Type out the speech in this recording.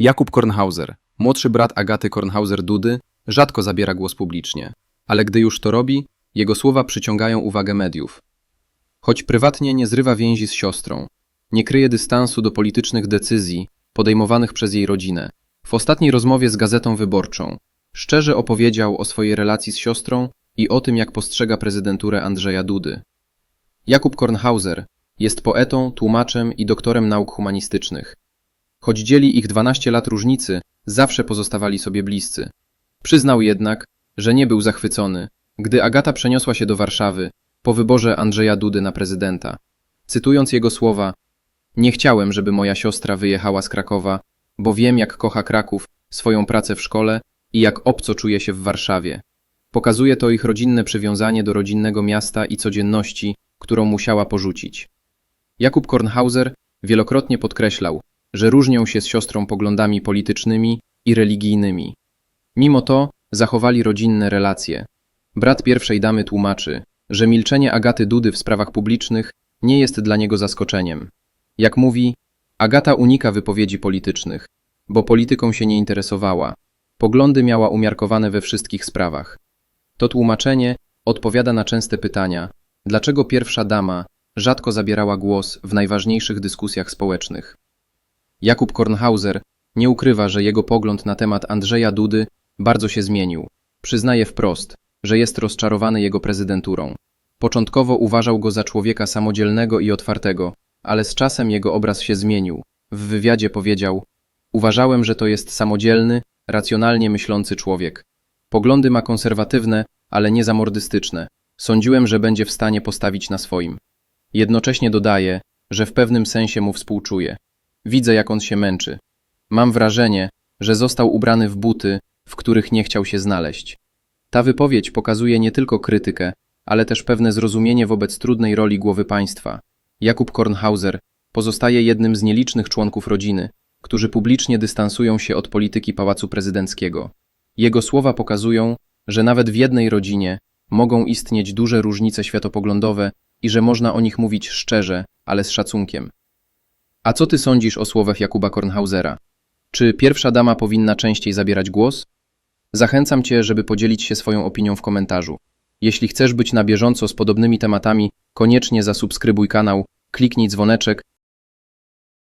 Jakub Kornhauser, młodszy brat Agaty Kornhauser-Dudy, rzadko zabiera głos publicznie, ale gdy już to robi, jego słowa przyciągają uwagę mediów. Choć prywatnie nie zrywa więzi z siostrą, nie kryje dystansu do politycznych decyzji podejmowanych przez jej rodzinę. W ostatniej rozmowie z Gazetą Wyborczą szczerze opowiedział o swojej relacji z siostrą i o tym, jak postrzega prezydenturę Andrzeja Dudy. Jakub Kornhauser jest poetą, tłumaczem i doktorem nauk humanistycznych. Choć dzieli ich 12 lat różnicy, zawsze pozostawali sobie bliscy. Przyznał jednak, że nie był zachwycony, gdy Agata przeniosła się do Warszawy po wyborze Andrzeja Dudy na prezydenta. Cytując jego słowa, nie chciałem, żeby moja siostra wyjechała z Krakowa, bo wiem, jak kocha Kraków, swoją pracę w szkole i jak obco czuje się w Warszawie. Pokazuje to ich rodzinne przywiązanie do rodzinnego miasta i codzienności, którą musiała porzucić. Jakub Kornhauser wielokrotnie podkreślał, że różnią się z siostrą poglądami politycznymi i religijnymi. Mimo to zachowali rodzinne relacje. Brat pierwszej damy tłumaczy, że milczenie Agaty Dudy w sprawach publicznych nie jest dla niego zaskoczeniem. Jak mówi, Agata unika wypowiedzi politycznych, bo polityką się nie interesowała. Poglądy miała umiarkowane we wszystkich sprawach. To tłumaczenie odpowiada na częste pytania, dlaczego pierwsza dama rzadko zabierała głos w najważniejszych dyskusjach społecznych. Jakub Kornhauser nie ukrywa, że jego pogląd na temat Andrzeja Dudy bardzo się zmienił. Przyznaje wprost, że jest rozczarowany jego prezydenturą. Początkowo uważał go za człowieka samodzielnego i otwartego, ale z czasem jego obraz się zmienił. W wywiadzie powiedział: Uważałem, że to jest samodzielny, racjonalnie myślący człowiek. Poglądy ma konserwatywne, ale nie zamordystyczne. Sądziłem, że będzie w stanie postawić na swoim. Jednocześnie dodaje, że w pewnym sensie mu współczuje. Widzę, jak on się męczy. Mam wrażenie, że został ubrany w buty, w których nie chciał się znaleźć. Ta wypowiedź pokazuje nie tylko krytykę, ale też pewne zrozumienie wobec trudnej roli głowy państwa. Jakub Kornhauser pozostaje jednym z nielicznych członków rodziny, którzy publicznie dystansują się od polityki Pałacu Prezydenckiego. Jego słowa pokazują, że nawet w jednej rodzinie mogą istnieć duże różnice światopoglądowe i że można o nich mówić szczerze, ale z szacunkiem. A co ty sądzisz o słowach Jakuba Kornhausera? Czy pierwsza dama powinna częściej zabierać głos? Zachęcam cię, żeby podzielić się swoją opinią w komentarzu. Jeśli chcesz być na bieżąco z podobnymi tematami, koniecznie zasubskrybuj kanał, kliknij dzwoneczek